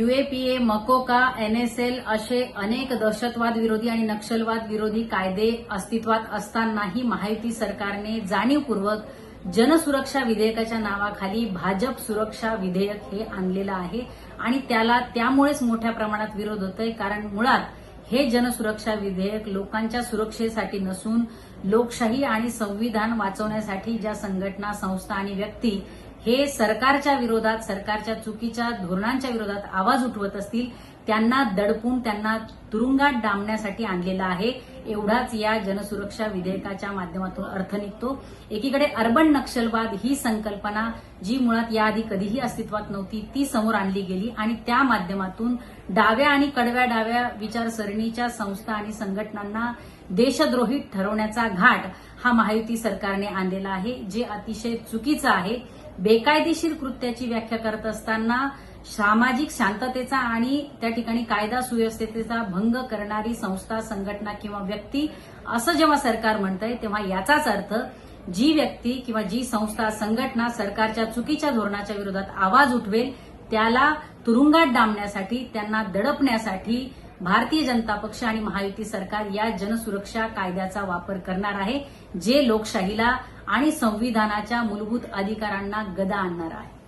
UAPA MCOCA NSL असे अनेक दहशतवाद विरोधी आणि नक्षलवाद विरोधी कायदे अस्तित्वात असतानाही महायुती सरकारने जाणीवपूर्वक जनसुरक्षा विधेयकाच्या नावाखाली भाजप सुरक्षा विधेयक हे आणलेलं आहे. आणि त्याला त्यामुळेच मोठ्या प्रमाणात विरोध होतोय कारण मुळात हे जनसुरक्षा विधेयक लोकांच्या सुरक्षेसाठी नसून लोकशाही आणि संविधान वाचवण्यासाठी ज्या संघटना संस्था आणि व्यक्ती हे सरकारच्या विरोधात सरकारच्या चुकीच्या धोरणांच्या विरोधात आवाज उठवत असतील त्यांना दडपून त्यांना तुरुंगात डांबण्यासाठी आणलेला आहे. एवढाच या जनसुरक्षा विधेयकाच्या माध्यमातून अर्थ निघतो. एकीकडे अर्बन नक्षलवाद ही संकल्पना जी मुळात याआधी कधीही अस्तित्वात नव्हती ती समोर आणली गेली आणि त्या माध्यमातून डाव्या आणि कडव्या डाव्या विचारसरणीच्या संस्था आणि संघटनांना देशद्रोही ठरवण्याचा घाट हा महायुती सरकारने आणलेला आहे जे अतिशय चुकीचं आहे. बेकायदेशीर कृत्याची व्याख्या करत असताना सामाजिक शांततेचा आणि त्या ठिकाणी कायदा सुव्यवस्थेचा भंग करणारी संस्था संघटना किंवा व्यक्ती असं जेव्हा सरकार म्हणतंय तेव्हा याचाच अर्थ जी व्यक्ती किंवा जी संस्था संघटना सरकारच्या चुकीच्या धोरणाच्या विरोधात आवाज उठवेल त्याला तुरुंगात डांबण्यासाठी त्यांना दडपण्यासाठी भारतीय जनता पक्ष आणि महायुती सरकार या जनसुरक्षा कायद्याचा वापर करणार आहे जे लोकशाहीला आणि संविधानाच्या मूलभूत अधिकारांना गदा आणणार आहे.